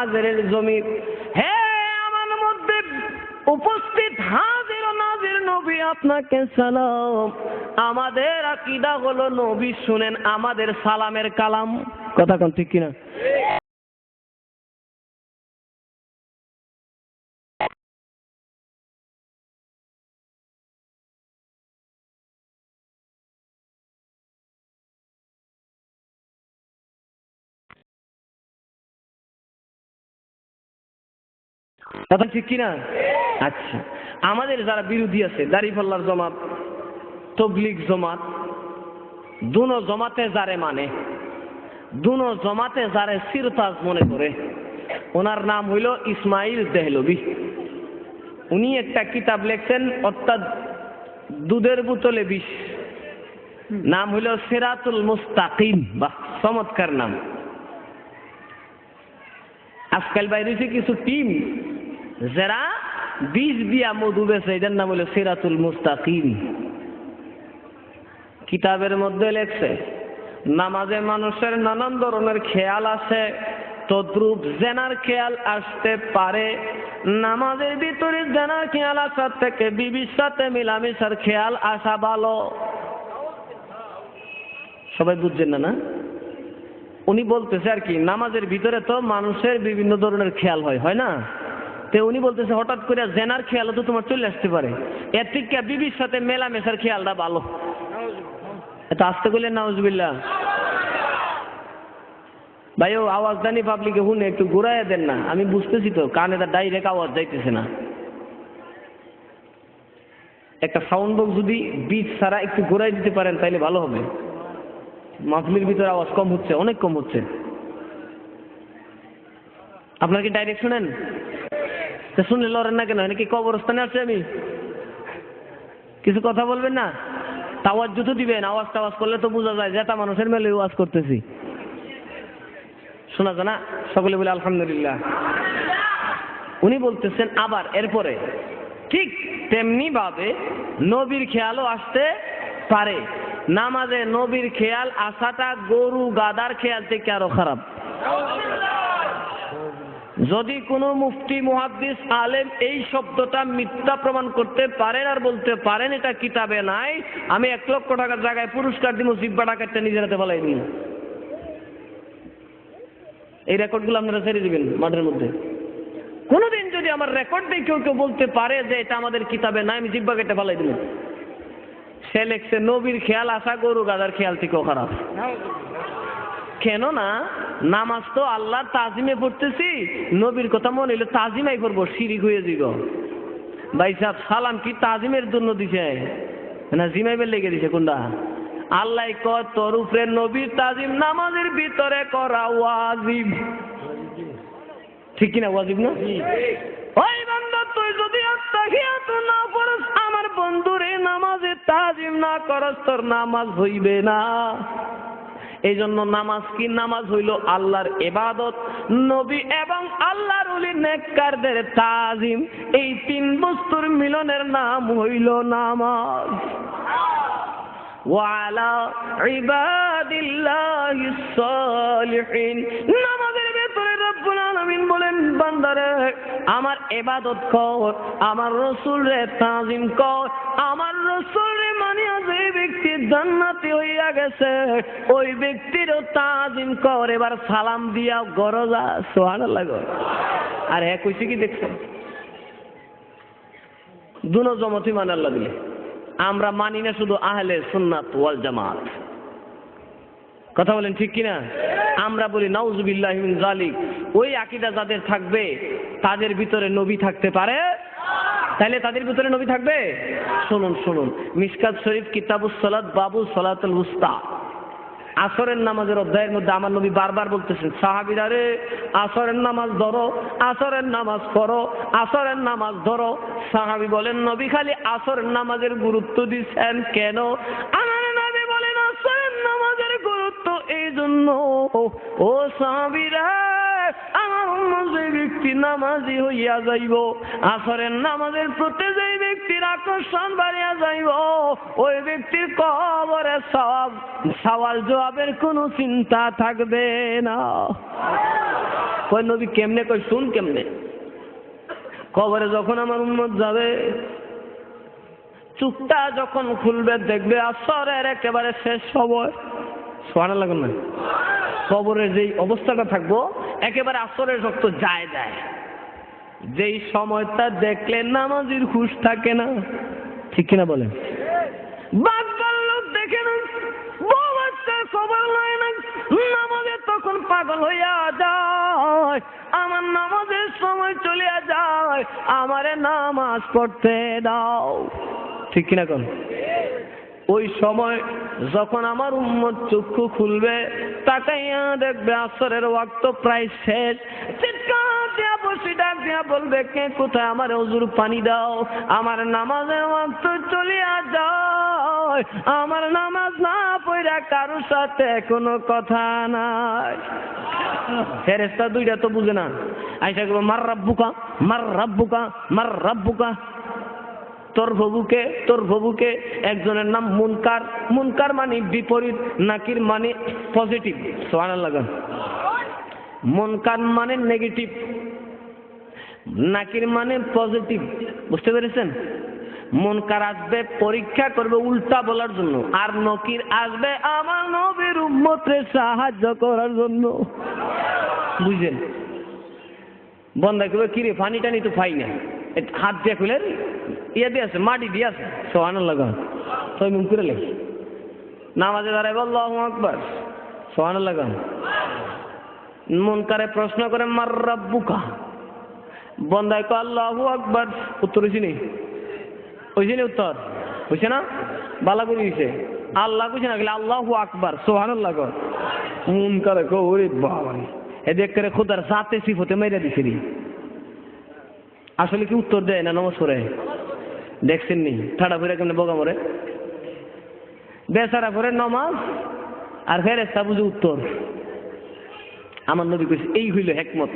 হাজারের জমি হে আমার মধ্যে উপস্থিত হাজির নাজির নবী, আপনাকে সালাম। আমাদের আকিদা হলো নবী শুনেন আমাদের সালামের কালাম। কথা কন ঠিক কিনা? কথা ঠিক কিনা? আচ্ছা। আমাদের যারা বিরোধী আছে দাড়িপাল্লার জমাত তবলিক জমাত, দুনো জমাতে যারে মানে দুনো জমাতে যারে সিরতাজ মনে করে, ওনার নাম হইল ইসমাইল দেহলবি। উনি একটা কিতাব লেখছেন, অর্থাৎ দুধের বোতলে বিষ। নাম হইল সিরাতুল মুস্তাকিম, বাহ, চমৎকার নাম। আজকাল বাইরে কিছু টিম যারা বীজ দিয়া মধু বেছে এটার নাম হলো সিরাতুল মুস্তাকিম। কিতাবের মধ্যে লেখছে, নামাজে মানুষের নানান ধরনের খেয়াল আছে, তদ্রুপ জেনার খেয়াল আসতে পারে। নামাজের ভিতরে জেনার খেয়াল আসার থেকে বিবির সাথে মিলামিশার খেয়াল আসা ভালো। সবাই বুঝছেন না না? উনি বলতেছে আর কি, নামাজের ভিতরে তো মানুষের বিভিন্ন ধরনের খেয়াল হয় হয় না? তো উনি বলতেছে, হঠাৎ করে জেনার খেয়াল তো তোমার চলে আসতে পারে। এর থেকে বিবির সাথে মেলামেশার খেয়ালটা ভালো। এটা আসতে করলেন নাউজবিল্লা ভাই, ও আওয়াজ দানি পাবলিকে শুনে একটু ঘুরাইয়া দেন না। আমি বুঝতেছি তো, কানে তার ডাইরেক্ট আওয়াজ যাইতেছে না। একটা সাউন্ড বক্স যদি বিট ছাড়া একটু ঘুরাই দিতে পারেন, তাইলে ভালো হবে। মাহফিলের ভিতরে আওয়াজ কম হচ্ছে, অনেক কম হচ্ছে। আপনার কি ডাইরেক্ট শুনেন? শুনলে লড়েন না কেন? নাকি কবরস্থানে আছে আমি? কিছু কথা বলবেন না? তাওয়াজ জুতো দিবেন, আওয়াজ টাওয়াজ করলে তো বোঝা যায় যেটা মানুষের মেলে ওয়াজ করতেছি। শোনা যায় না? সকলে বলে আলহামদুলিল্লাহ। উনি বলতেছেন, আবার এরপরে, ঠিক তেমনি ভাবে নবীর খেয়ালও আসতে পারে। নামাজে নবীর খেয়াল, আসাটা গরু গাদার খেয়াল থেকে আরও খারাপ। যদি কোনো মুফতি, মুহাদ্দিস, আলেম এই শব্দটা মিথ্যা প্রমাণ করতে পারেন আর বলতে পারেন, এটা কিতাবে নাই, আমি এক লক্ষ টাকার জায়গায় পুরস্কার দিব, জিব্বা টাকারটা নিজের হাতে বলাই দিই এই রেকর্ডগুলো আপনারা ছেড়ে দিবেন মাঠের মধ্যে। কোনোদিন যদি আমার রেকর্ড দিয়ে কেউ কেউ বলতে পারে যে এটা আমাদের কিতাবে নাই, আমি জিব্বা কেটে ফেলাই দিলাম। সে লেখছে, নবীর খেয়াল আসা গরু গাদার খেয়াল থেকেও খারাপ। কেন না নামাজ তো আল্লাহর তাজিমে পড়তেছি, নবীর কথা মনে হইলে তাজিমাই পড়ব, শিরিক হয়ে যাব ভাই সাহেব, সালাম কি তাজিমের জন্য দিছে? না জিমাইবের লেগে দিছে কোনটা? আল্লাহ কয়, তোর উপরে নবীর তাজিম নামাজের ভিতরে করা ওয়াজিব। ঠিক কিনা ওয়াজিব না? ওই বান্দা, তুই যদি আত্মাহিয়াত না পড়স, আমার বন্ধুরে নামাজে তাজিম না করস, তোর নামাজ হইবে না। এই জন্য নামাজ কি নামাজ হইল আল্লাহর এবাদত নবী এবং আল্লাহর উলি নেককারদের তাজিম। এই তিন বস্তুর মিলনের নাম হইল নামাজ। ওয়ালা ইবাদিল্লাহিস নামাজের ভেতরে আমার এবাদত কর, আমার রসুল রে তাজিম কর, আমার রসুল যে ব্যক্তি জান্নাতি হইয়া গেছে। ওই ব্যক্তিরও তাজিম কর, এবার সালাম দিয়া গরজা সোহানাল্লাহ গর আর হ্যাঁ কি জমতি আল্লাহ দিলে। আমরা মানি না শুধু আহলে সুন্নাত ওয়াল জামাত। কথা বলেন ঠিক কিনা? আমরা বলি, নাউজুবিল্লাহ জালিক ওই আকিদা যাদের থাকবে, তাদের ভিতরে নবী থাকতে পারে তাহলে তাদের ভিতরে নবী থাকবে? শুনুন শুনুন। মিসকাত শরীফ, কিতাবুস সালাত বাবু সালাতুল উস্তা। আসরের নামাজের অধ্যায়ের মধ্যে আমার নবী বারবার বলতেছেন, সাহাবিরা রে, আসরের নামাজ ধরো, আসরের নামাজ পড়ো, আসরের নামাজ ধরো। সাহাবি বলেন, নবী খালি আসরের নামাজের গুরুত্ব দিচ্ছেন কেন? আমার নবী বলেন, আসরের নামাজের গুরুত্ব এই জন্য। ও সাহাবিরা যে ব্যক্তি নামাজি হইয়া যাইব। আসরের নামাজের প্রতি যে ব্যক্তির আকর্ষণ বাড়িয়া যাইব, ওই ব্যক্তির কবরে সব সওয়াল জবাবের কোনো চিন্তা থাকবে না। কয়, নবী কেমনে? কই শুন কেমনে? কবরে যখন আমার উম্মত যাবে, চুপটা যখন খুলবে, দেখবে আসরের একেবারে শেষ সময়। সোয়ানা লাগুন না। কবরের যেই অবস্থাটা থাকব একেবারে আসরের রক্ত যায় যায় যেই সময়টা দেখলে নামাজির খুশ থাকে না। ঠিক কিনা বলেন? বাচ্চার দেখে না, বউ বাচ্চার খবর না, নামাজে তখন পাগল হইয়া যায়। আমার নামাজের সময় চলিয়া যায়, আমারে নামাজ পড়তে দাও। ঠিক কিনা কোন? ওই সময় যখন আমার উম্মত চক্ষু খুলবে, তাকাইয়া দেখবে আসরের ওয়াক্ত প্রায় শেষ। চিৎকার দিয়া বসি দিয়া বলবে, কে কোথায়? আমার হজুর পানি দাও। আমার নামাজের ওয়াক্ত চলিয়া যায়। আমার নামাজ না পড়া কারোর সাথে কোনো কথা নাই। ফেরেস্তা দুইটা তো বুঝে না। আইসা গেল মার রাব্বুকা মার রাব্বুকা মার রাব্বুকা। তোর প্রভুকে তোর প্রভুকে একজনের নাম মুনকার। মুনকার মানে বিপরীত, নাকির মানে পজিটিভ সোয়ান লাগান মুনকার মানে নেগেটিভ নাকির মানে পজিটিভ বুঝতে পেরেছেন? মুনকার আসবে, পরীক্ষা করবে উল্টা বলার জন্য। আর নকির আসবে আমার নবীর উম্মতরে সাহায্য করার জন্য। বুঝলেন? বন্ধা করবে কিরে পানি টানি তো পাই না। হাত দিয়ে খুলে ইয়ে দিয়ে আছে মাটি দিয়ে আছে। সোহান লাগা ছয় মুখ করে লেখ। নামাজে দাঁড়ায় আল্লাহু আকবার। সোহান লাগা মুনকারে প্রশ্ন করে মার রাব্বুকা। বন্দায় কো আল্লাহু আকবার। উত্তর হয়েছি নি? হয়েছে নি উত্তর? হয়েছে না? বালা করে দিছে। আল্লাহ কইছে না গেলে আল্লাহু আকবার। সোহান লাগা মুনকারে কো ওরে বাবা এ দেখ করে খোদার সাথে সিফতে মেরে দিছে রে আসলে কি উত্তর দেয় না নমস্করে দেখছেন নি? ঠাডা ফিরে কেমন বগা মরে? বেচারা করে নমাজ আর ফেরেস্তা বুঝে উত্তর। আমার নবী কইছে, এই হইল হেকমত